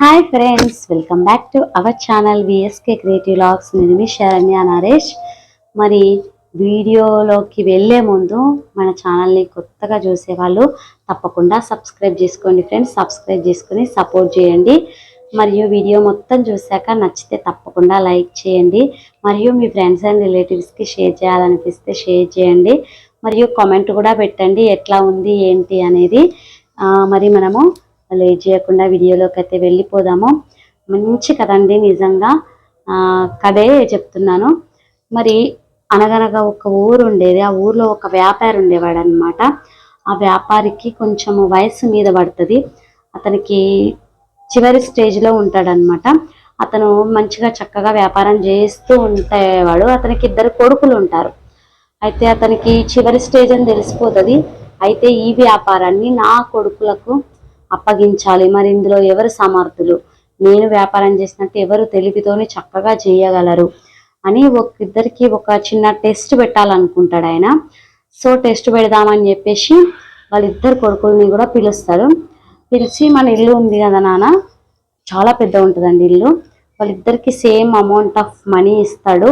Hi friends welcome back to our channel VSK creative logs నేను మీ శరణ్య నరేష్. మరి వీడియోలోకి వెళ్ళే ముందు మన ఛానల్ని కొత్తగా చూసేవాళ్ళు తప్పకుండా సబ్స్క్రైబ్ చేసుకోండి ఫ్రెండ్స్ సబ్స్క్రైబ్ చేసుకొని సపోర్ట్ చేయండి. మరియు వీడియో మొత్తం చూశాక నచ్చితే తప్పకుండా లైక్ చేయండి. మరియు మీ ఫ్రెండ్స్ అండ్ రిలేటివ్స్కి షేర్ చేయాలనిపిస్తే షేర్ చేయండి. మరియు కామెంట్ కూడా పెట్టండి ఎట్లా ఉంది ఏంటి అనేది. మరి మనము లేట్ చేయకుండా వీడియోలోకి అయితే వెళ్ళిపోదాము. మంచి కదండి నిజంగా. ఆ, కథే చెప్తున్నాను. మరి అనగనగా ఒక ఊరు ఉండేది. ఆ ఊర్లో ఒక వ్యాపారి ఉండేవాడు అనమాట ఆ వ్యాపారికి కొంచెము వయసు మీద పడుతుంది. అతనికి చివరి స్టేజ్లో ఉంటాడనమాట అతను మంచిగా చక్కగా వ్యాపారం చేస్తూ ఉండేవాడు. అతనికి ఇద్దరు కొడుకులు ఉంటారు. అయితే అతనికి చివరి స్టేజ్ అని తెలిసిపోతుంది. అయితే ఈ వ్యాపారాన్ని నా కొడుకులకు అప్పగించాలి. మరి ఇందులో ఎవరు సమర్థులు? నేను వ్యాపారం చేసినట్టు ఎవరు తెలివితోని చక్కగా చేయగలరు? అని ఒక ఇద్దరికి ఒక చిన్న టెస్ట్ పెట్టాలనుకుంటాడు ఆయన. సో టెస్ట్ పెడదామని చెప్పేసి వాళ్ళిద్దరు కొడుకుల్ని కూడా పిలుస్తాడు పిలిచి మన ఇల్లు ఉంది కదా నాన్న? చాలా పెద్ద ఉంటుందండి ఇల్లు. వాళ్ళిద్దరికి సేమ్ అమౌంట్ ఆఫ్ మనీ ఇస్తాడు.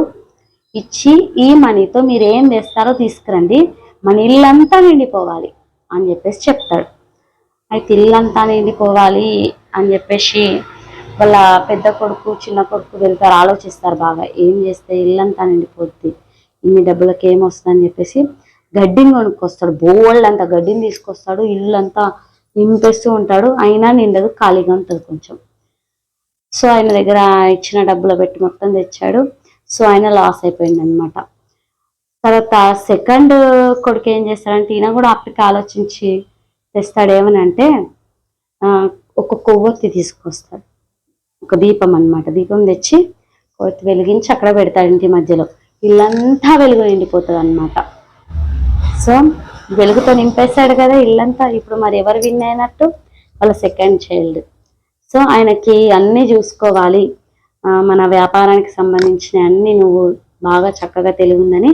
ఇచ్చి ఈ మనీతో మీరు ఏం తెస్తారో తీసుకురండి. మన ఇల్లంతా నిండిపోవాలి అని చెప్పేసి చెప్తాడు. అయితే ఇల్లంతా నిండిపోవాలి అని చెప్పేసి వాళ్ళ పెద్ద కొడుకు చిన్న కొడుకు వెళ్తారు ఆలోచిస్తారు బాగా. ఏం చేస్తే ఇల్లంతా నిండిపోద్ది? ఇన్ని డబ్బులకి ఏం వస్తుందని చెప్పేసి గడ్డిని కొనుక్కొస్తాడు. బోల్డ్ అంత గడ్డిని తీసుకొస్తాడు. ఇల్లంతా నింపేస్తూ ఉంటాడు. అయినా నిండదు ఖాళీగా ఉంటుంది కొంచెం. సో ఆయన దగ్గర ఇచ్చిన డబ్బులు పెట్టి మొత్తం తెచ్చాడు. సో ఆయన లాస్ అయిపోయింది అనమాట తర్వాత సెకండ్ కొడుకు ఏం చేస్తాడంటే ఈయన కూడా అప్పటికి ఆలోచించి తెస్తాడు ఏమని అంటే ఆ, ఒక కొవ్వొత్తి తీసుకొస్తాడు. ఒక దీపం అన్నమాట. దీపం తెచ్చి కొవ్వొత్తి వెలిగించి అక్కడ పెడతాడు ఇంటి మధ్యలో. ఇల్లంతా వెలుగు నిండిపోతుంది అనమాట సో వెలుగుతో నింపేశాడు కదా ఇల్లంతా. ఇప్పుడు మరి ఎవరు విన్ అయినట్టు? వాళ్ళ సెకండ్ చైల్డ్ సో ఆయనకి అన్నీ చూసుకోవాలి. ఆ, మన వ్యాపారానికి సంబంధించిన అన్ని నువ్వు బాగా చక్కగా తెలివి ఉందని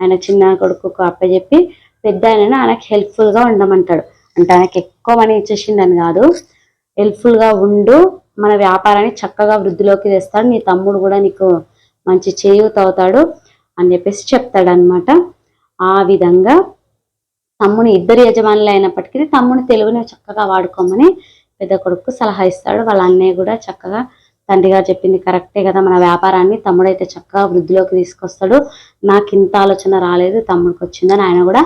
ఆయన చిన్న కొడుకు అప్పచెప్పి పెద్ద ఆయన ఆయనకి హెల్ప్ఫుల్గా ఉండమంటాడు. అంటే ఆయనకి ఎక్కువ మనీ ఇచ్చేసిండని కాదు. హెల్ప్ఫుల్గా ఉండు మన వ్యాపారాన్ని చక్కగా వృద్ధిలోకి తెస్తాడు నీ తమ్ముడు కూడా నీకు మంచి చేయూత అవుతాడు అని చెప్పేసి చెప్తాడనమాట ఆ విధంగా తమ్ముని ఇద్దరు యజమానులు అయినప్పటికీ తమ్ముని తెలుగుని చక్కగా వాడుకోమని పెద్ద కొడుకు సలహా ఇస్తాడు. వాళ్ళ అన్నయ్య కూడా చక్కగా తండ్రిగా చెప్పింది కరెక్టే కదా మన వ్యాపారాన్ని తమ్ముడైతే చక్కగా వృద్ధిలోకి తీసుకొస్తాడు. నాకు ఇంత ఆలోచన రాలేదు తమ్ముడికి వచ్చిందని ఆయన కూడా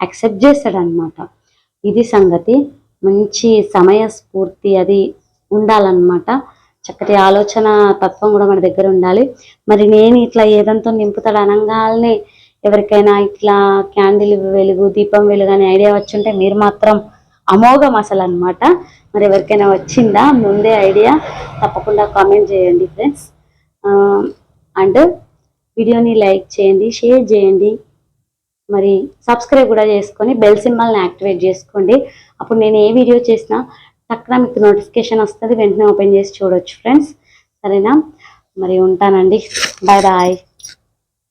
యాక్సెప్ట్ చేస్తాడనమాట ఇది సంగతి. మంచి సమయ స్ఫూర్తి అది ఉండాలన్నమాట. చక్కటి ఆలోచన తత్వం కూడా మన దగ్గర ఉండాలి. మరి నేను ఇట్లా ఏదంతో నింపుతాడు అనగానే ఎవరికైనా ఇట్లా క్యాండిల్ వెలుగు దీపం వెలుగు అనే ఐడియా వచ్చుంటే మీరు మాత్రం అమోఘం అసలు అనమాట మరి ఎవరికైనా వచ్చిందా? ముందే ఐడియా తప్పకుండా కామెంట్ చేయండి ఫ్రెండ్స్. అండ్ వీడియోని లైక్ చేయండి షేర్ చేయండి. మరి సబ్స్క్రైబ్ కూడా చేసుకొని బెల్ సింబల్ని యాక్టివేట్ చేసుకోండి. అప్పుడు నేను ఏ వీడియో చేసినా టక్కున మీకు నోటిఫికేషన్ వస్తుంది వెంటనే ఓపెన్ చేసి చూడొచ్చు ఫ్రెండ్స్ సరేనా? మరి ఉంటానండి. Bye bye